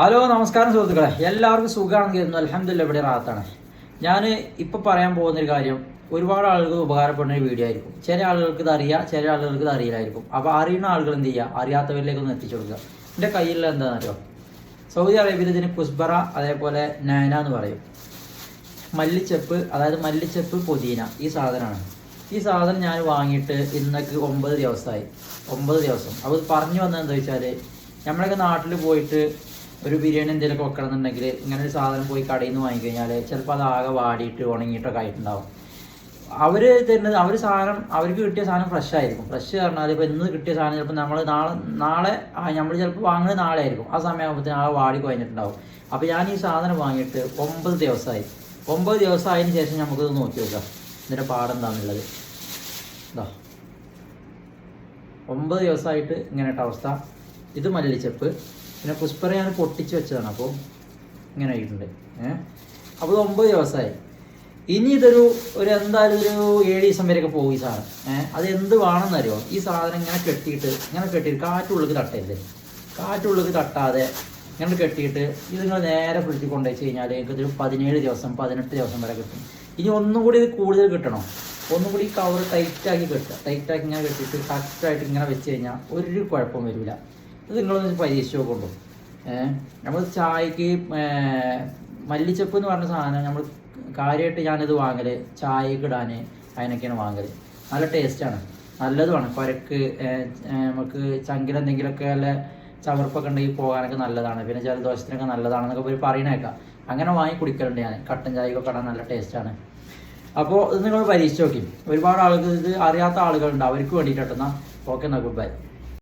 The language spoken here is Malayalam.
ഹലോ നമസ്കാരം സുഹൃത്തുക്കളെ. എല്ലാവർക്കും സുഖമാണെന്ന് കരുതുന്നു. അലഹമില്ല ഇവിടെ റാത്താണ് ഞാൻ ഇപ്പോൾ പറയാൻ പോകുന്നൊരു കാര്യം ഒരുപാട് ആളുകൾക്ക് ഉപകാരപ്പെടുന്ന ഒരു വീഡിയോ ആയിരിക്കും. ചില ആളുകൾക്ക് ഇത് അറിയാം ചില ആളുകൾക്ക് ഇത് അറിയില്ലായിരിക്കും. അപ്പോൾ അറിയുന്ന ആളുകൾ എന്ത് ചെയ്യുക? അറിയാത്തവരിലേക്ക് ഒന്ന് എത്തിച്ചു കൊടുക്കുക. എന്റെ കയ്യിലുള്ള എന്താണെന്നറിയോ സൗദി അറേബ്യയിൽ ഇതിന് കുസ്ബറ അതേപോലെ നയന എന്ന് പറയും. മല്ലിച്ചെപ്പ് അതായത് മല്ലിച്ചെപ്പ് പുതിന ഈ സാധനമാണ്. ഈ സാധനം ഞാൻ വാങ്ങിയിട്ട് ഇന്നൊക്കെ ഒമ്പത് ദിവസമായി. ഒമ്പത് ദിവസം. അപ്പോൾ പറഞ്ഞു വന്നത് എന്താ വെച്ചാൽ നമ്മളൊക്കെ നാട്ടിൽ പോയിട്ട് ഒരു ബിരിയാണി എന്തെങ്കിലുമൊക്കെ വെക്കണമെന്നുണ്ടെങ്കിൽ ഇങ്ങനെ ഒരു സാധനം പോയി കടയിൽ നിന്ന് വാങ്ങിക്കഴിഞ്ഞാൽ ചിലപ്പോൾ അത് ആകെ വാടിയിട്ട് ഉണങ്ങിയിട്ടൊക്കെ ആയിട്ടുണ്ടാവും. അവർ തരുന്നത് അവർ സാധനം അവർക്ക് കിട്ടിയ സാധനം ഫ്രഷ് ആയിരിക്കും. ഫ്രഷ് പറഞ്ഞാൽ ഇപ്പോൾ ഇന്ന് കിട്ടിയ സാധനം ചിലപ്പോൾ നമ്മൾ നാളെ നാളെ നമ്മൾ ചിലപ്പോൾ വാങ്ങുന്നത് നാളെ ആയിരിക്കും ആ സമയമാകുമ്പോഴത്തേന് ആ വാടി കഴിഞ്ഞിട്ടുണ്ടാവും. അപ്പോൾ ഞാൻ ഈ സാധനം വാങ്ങിയിട്ട് ഒമ്പത് ദിവസമായി ഒമ്പത് ദിവസമായതിന് ശേഷം നമുക്കിത് നോക്കി നോക്കാം. ഇതിന്റെ പാടെന്താണെന്നുള്ളത് ഇതാ ഒമ്പത് ദിവസമായിട്ട് ഇങ്ങനെയായിട്ട് അവസ്ഥ. ഇത് മല്ലിച്ചപ്പ്. പിന്നെ പുഷ്പറ ഞാൻ പൊട്ടിച്ച് വെച്ചതാണ്. അപ്പോൾ ഇങ്ങനെ ആയിട്ടുണ്ട്. ഏഹ് അപ്പോൾ ഒമ്പത് ദിവസമായി. ഇനി ഇതൊരു ഒരു എന്തായാലും ഒരു ഏഴ് ദിവസം വരെയൊക്കെ പോകും ഈ സാധനം. ഏഹ് അത് എന്ത് വേണമെന്നറിയോ? ഈ സാധനം ഇങ്ങനെ കെട്ടിയിട്ട് ഇങ്ങനെ കെട്ടിയിട്ട് കാറ്റുള്ളിലേക്ക് തട്ടരുത്. കാറ്റുള്ളിലേക്ക് തട്ടാതെ ഇങ്ങനെ കെട്ടിയിട്ട് ഇത് നിങ്ങൾ നേരെ ഫ്രിഡ്ജിൽ കൊണ്ടുവച്ച് കഴിഞ്ഞാൽ നിങ്ങൾക്ക് ഇതൊരു പതിനേഴ് ദിവസം പതിനെട്ട് ദിവസം വരെ കിട്ടും. ഇനി ഒന്നും കൂടി ഇത് കൂടുതൽ കിട്ടണം? ഒന്നും കൂടി കവർ ടൈറ്റാക്കി കെട്ടുക. ടൈറ്റാക്കി ഇങ്ങനെ കെട്ടിയിട്ട് കറക്റ്റായിട്ട് ഇങ്ങനെ വെച്ച് കഴിഞ്ഞാൽ ഒരു കുഴപ്പം വരില്ല ഇത് നിങ്ങളൊന്ന് പരീക്ഷിച്ച് നോക്കുള്ളൂ നമ്മൾ ചായക്ക് മല്ലിച്ചപ്പ് എന്ന് പറഞ്ഞ സാധനം നമ്മൾ കാര്യമായിട്ട് ഞാനിത് വാങ്ങൽ. ചായക്ക് ഇടാൻ അതിനൊക്കെയാണ് വാങ്ങൽ. നല്ല ടേസ്റ്റാണ് നല്ലതുമാണ് കുരക്ക് നമുക്ക് ചങ്കിൽ എന്തെങ്കിലുമൊക്കെ വല്ല ചവർപ്പൊക്കെ ഉണ്ടെങ്കിൽ പോകാനൊക്കെ നല്ലതാണ്. പിന്നെ ജലദോഷത്തിനൊക്കെ നല്ലതാണെന്നൊക്കെ ഒരു പറയണേക്കാം. അങ്ങനെ വാങ്ങി കുടിക്കലുണ്ട് ഞാൻ കട്ടൻ ചായക്കൊക്കെ ഇടാൻ നല്ല ടേസ്റ്റാണ് അപ്പോൾ ഇത് നിങ്ങൾ പരീക്ഷിച്ച് നോക്കി. ഒരുപാട് ആളുകൾ ഇത് അറിയാത്ത ആളുകളുണ്ട്. അവർക്ക് വേണ്ടിയിട്ടാണ് ഓക്കെ എന്നാൽ ഗുഡ് ബൈ